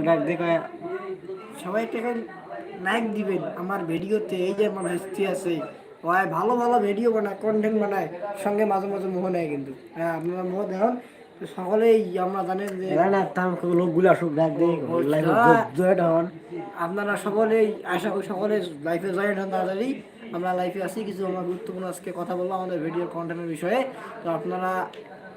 ডাক দিয়ে সবাই একটা লাইক দিবেন আমার ভিডিওতে এই যে আমার হাসতি আছে ভাই ভালো ভালো ভিডিও বানায় কন্টেন্ট বানায় সঙ্গে মাঝে মাঝে মোহ নেয় কিন্তু। হ্যাঁ আপনারা মোহ দেন সকলেই আমরা জানেন যে লোকগুলো আসুক ডাক হ্যাঁ। হন আপনারা সকলেই আশা করি সকলে লাইফে জয়েন হন তাড়াতাড়ি। আমরা লাইফে আছি কিছু আমরা গুরুত্বপূর্ণ আজকে কথা বললাম আমাদের ভিডিওর কন্টেন্টের বিষয়ে। তো আপনারা আপ-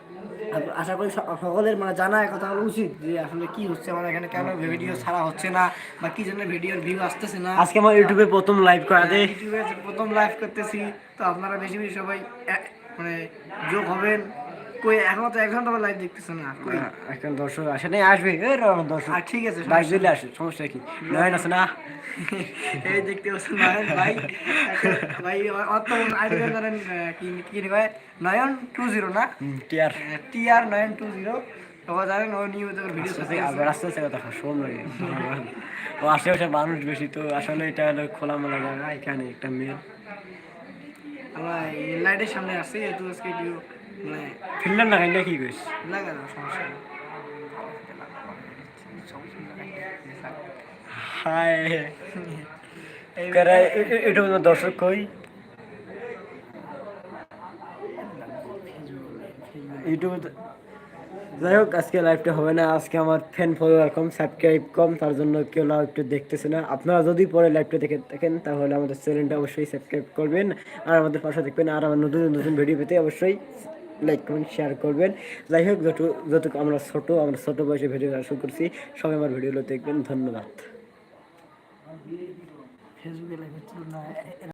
আশা করি সকলের মানে জানা কথা হলো উচিত যে আসলে কি হচ্ছে আমার এখানে কেন ভিডিও ছাড়া হচ্ছে না বা কি জন্য ভিডিওর ভিউ আসতেছে না। আজকে আমার ইউটিউবে প্রথম লাইভ করা দেয় ইউটিউবে প্রথম লাইভ করতেছি তো আপনারা বেশি বেশি সবাই মানে যোগ হবেন। কই এখনও তো এক ঘণ্টা লাইভ দেখতেছে না? কই? এখন দর্শক আসে নাই আসবে এই রে দর্শক। আর ঠিক আছে দিলে আসে সমস্যা কি? নয়ন আছে না? এই দেখতে পাচ্ছেন নয়ন ভাই। ভাই অত কি কি কয়? নয়ন টু জিরো না? নয়ন টু জিরো জানেন ও নিয়মিত ভিডিও কথা শোন লাগে ও আশেপাশে মানুষ বেশি তো আসলে এটা হলো খোলামেলা জায়গা এখানে একটা মেয়ে আমরা লাইটের সামনে আসছি যেহেতু আজকে একটু মানে ফিল্ডার না কাইন্ডা কি কইস লাগা না সমস্যা। হাই এটা দর্শক কই? ইউটিউবে যাই হোক, আজকে লাইভটা হবে না। আজকে আমার ফ্যান ফলোয়ার কম সাবস্ক্রাইব কম, তার জন্য কেউ লাইভ একটু দেখতেছে না। আপনারা যদি পরে লাইভটা দেখে থাকেন, তাহলে আমাদের চ্যানেলটা অবশ্যই সাবস্ক্রাইব করবেন। আর আমাদের পাশে দেখবেন, আর আমার নতুন নতুন ভিডিও পেতে অবশ্যই লাইক কমেন্ট শেয়ার করবেন। যাই হোক যত যতটুকু আমরা ছোট আমরা ছোট বয়সে ভিডিও শুরু করছি, সবাই আমার ভিডিওগুলো দেখবেন। ধন্যবাদ। ফেসবুকে